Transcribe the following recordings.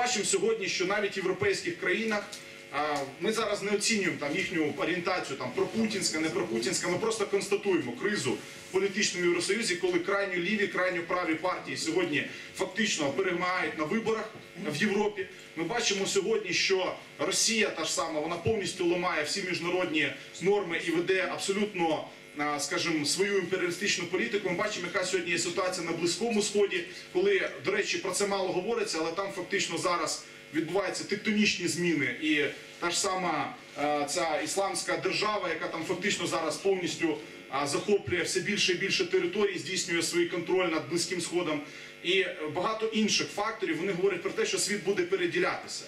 бачимо сьогодні, що навіть в європейських країнах ми зараз не оцінюємо там їхню орієнтацію, там пропутінська, не пропутінська. Ми просто констатуємо кризу в політичному Євросоюзі, коли крайньо ліві, крайньо праві партії сьогодні фактично перемагають на виборах в Європі. Ми бачимо сьогодні, що Росія та ж сама вона повністю ламає всі міжнародні норми і веде абсолютно скажімо, свою імперіалістичну політику. Ми бачимо, яка сьогодні є ситуація на Близькому Сході, коли, до речі, про це мало говориться, але там фактично зараз відбуваються тектонічні зміни. І та ж сама е, ця ісламська держава, яка там фактично зараз повністю захоплює все більше і більше територій, здійснює свій контроль над Близьким Сходом. І е, багато інших факторів вони говорять про те, що світ буде переділятися.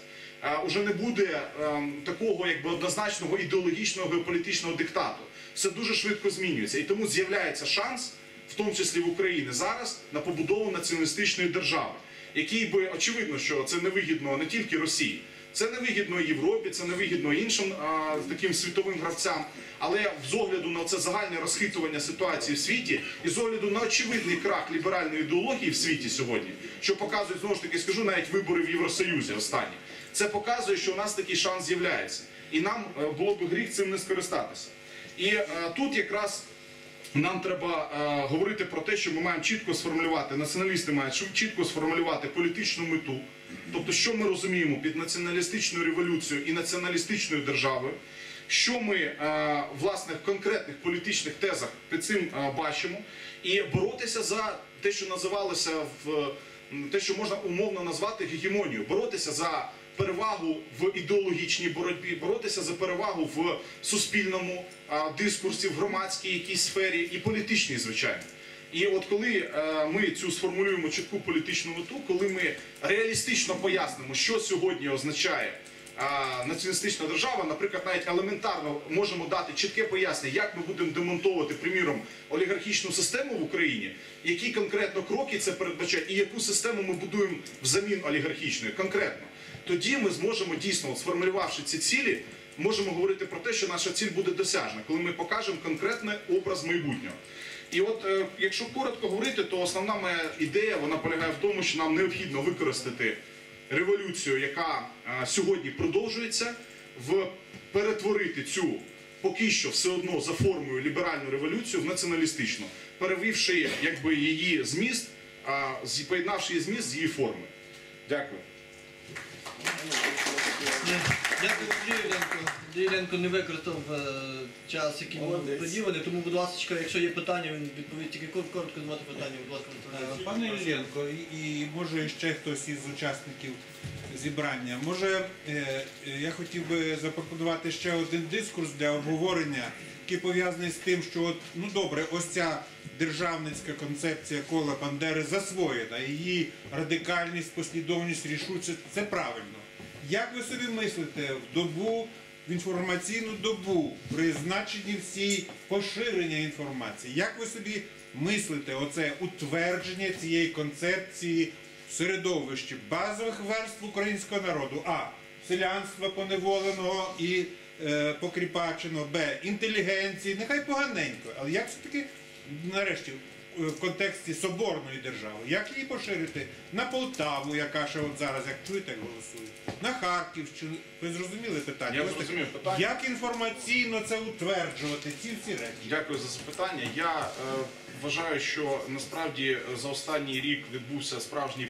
Уже не буде ем, такого якби однозначного ідеологічного геополітичного диктату. Все дуже швидко змінюється, і тому з'являється шанс, в тому числі в Україні зараз, на побудову націоналістичної держави, який би очевидно, що це невигідно не тільки Росії, це невигідно Європі, це невигідно іншим а, таким світовим гравцям. Але з огляду на це загальне розхитування ситуації в світі і з огляду на очевидний крах ліберальної ідеології в світі сьогодні, що показують знову ж таки, скажу навіть вибори в Євросоюзі останні, це показує, що у нас такий шанс з'являється, і нам е, було б гріх цим не скористатися. І е, тут якраз нам треба е, говорити про те, що ми маємо чітко сформулювати, націоналісти мають чітко сформулювати політичну мету, тобто, що ми розуміємо під націоналістичною революцією і націоналістичною державою, що ми е, власне в конкретних політичних тезах під цим е, бачимо, і боротися за те, що називалося в те, що можна умовно назвати гегемонією, боротися за перевагу в ідеологічній боротьбі, боротися за перевагу в суспільному дискурсі, в громадській якійсь сфері і політичній, звичайно. І от коли е, ми цю сформулюємо чітку політичну мету, коли ми реалістично пояснимо, що сьогодні означає націоналістична держава, наприклад, навіть елементарно можемо дати чітке пояснення, як ми будемо демонтовувати, приміром, олігархічну систему в Україні, які конкретно кроки це передбачає, і яку систему ми будуємо взамін олігархічної конкретно. Тоді ми зможемо дійсно, сформулювавши ці цілі, можемо говорити про те, що наша ціль буде досяжна, коли ми покажемо конкретний образ майбутнього. І от, е, якщо коротко говорити, то основна моя ідея вона полягає в тому, що нам необхідно використати революцію, яка е, сьогодні продовжується, в перетворити цю поки що все одно за формою ліберальну революцію в націоналістичну, перевівши якби її зміст, з- поєднавши її зміст з її форми. Дякую. Дякую. Андрій Іллєнко не використав е, час, який був Молодець. приділений, тому, будь ласка, якщо є питання, він відповідь тільки кор- коротко задавати питання, будь ласка, Е. Пане Іллєнко, і, і може ще хтось із учасників зібрання. Може, е, е, я хотів би запропонувати ще один дискурс для обговорення, який пов'язаний з тим, що от, ну добре, ось ця державницька концепція кола Бандери засвоєна, її радикальність, послідовність, рішучість це правильно. Як ви собі мислите в добу, в інформаційну добу, при значенні всій поширення інформації, як ви собі мислите оце утвердження цієї концепції в середовищі базових верств українського народу? А. Селянства поневоленого і е, покріпаченого, Б. Інтелігенції, нехай поганенько, але як все-таки нарешті е, в контексті соборної держави, як її поширити на Полтаву, яка ще от зараз, як чуєте, голосує, на Харківщину. Ви зрозуміли питання? Я зрозумів питання. Як інформаційно це утверджувати, ці всі речі? Дякую за запитання. Я е, вважаю, що насправді за останній рік відбувся справжній